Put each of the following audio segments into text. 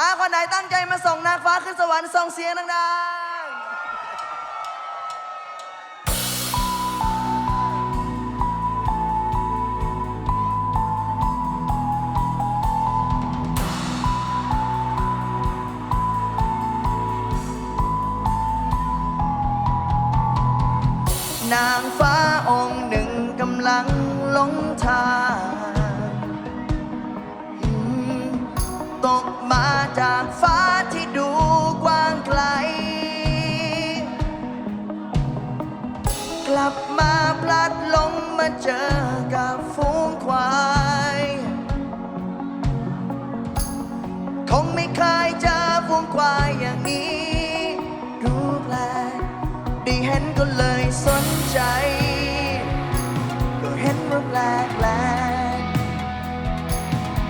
อาคนไหนตั้งใจมาส่งนางฟ้าขึ้นสวรรค์ส่งเสียงดังๆ นางฟ้าองค์หนึ่งกำลังหลงทาง มาจากฟ้าที่ดูกว้างไกล กลับมาพลัดหลงมาเจอกับฝูงควาย คงไม่เคยเจอฝูงควายอย่างนี้ดูแปลกได้เห็นก็เลยสนใจ ก็เห็นว่าแปลกแปลก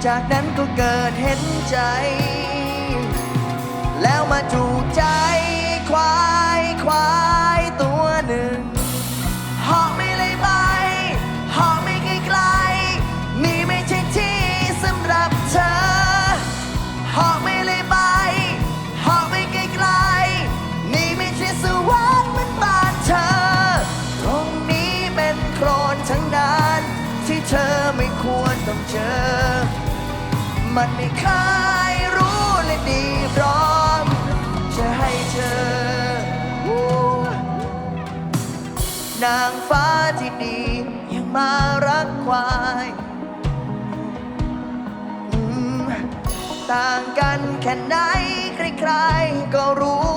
จากนั้นก็เกิดเห็นใจ แล้วมาจูกใจควายควาย มันไม่เคยรู้เลยดีพร้อม จะให้เธอนางฟ้าที่ดียังมารักควายต่างกันแค่ไหนใครๆก็รู้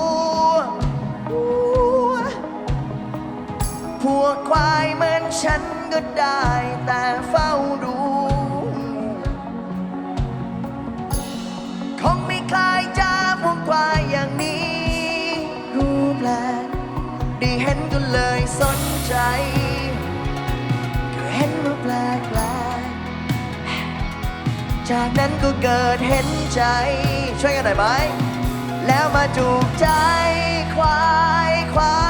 พวกควายเหมือนฉันก็ได้แต่เฝ้าดู ได้เห็นก็เลยสนใจก็เห็นว่าแปลกแปลกจากนั้นก็เกิดเห็นใจ ช่วยกันหน่อยไหม แล้วมาจูกใจควายควาย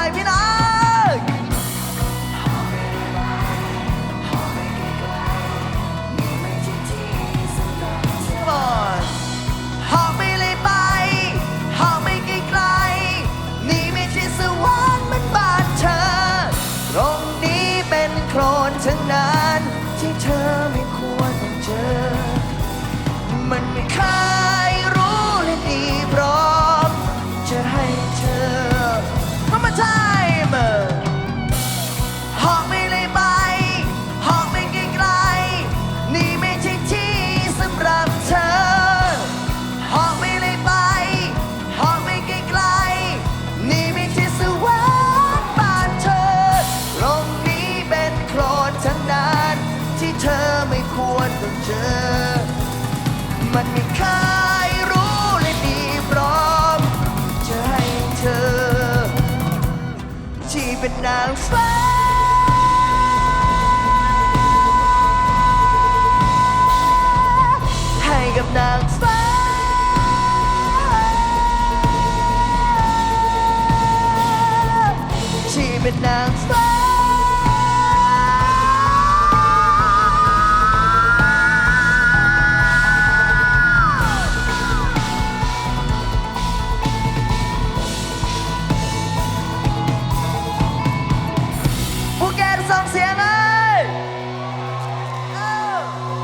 อ มันไม่เคยรู้เลยดีพร้อม จะให้เธอ ที่เป็นนางฟ้าให้กับนางฟ้า ที่เป็นนางฟ้า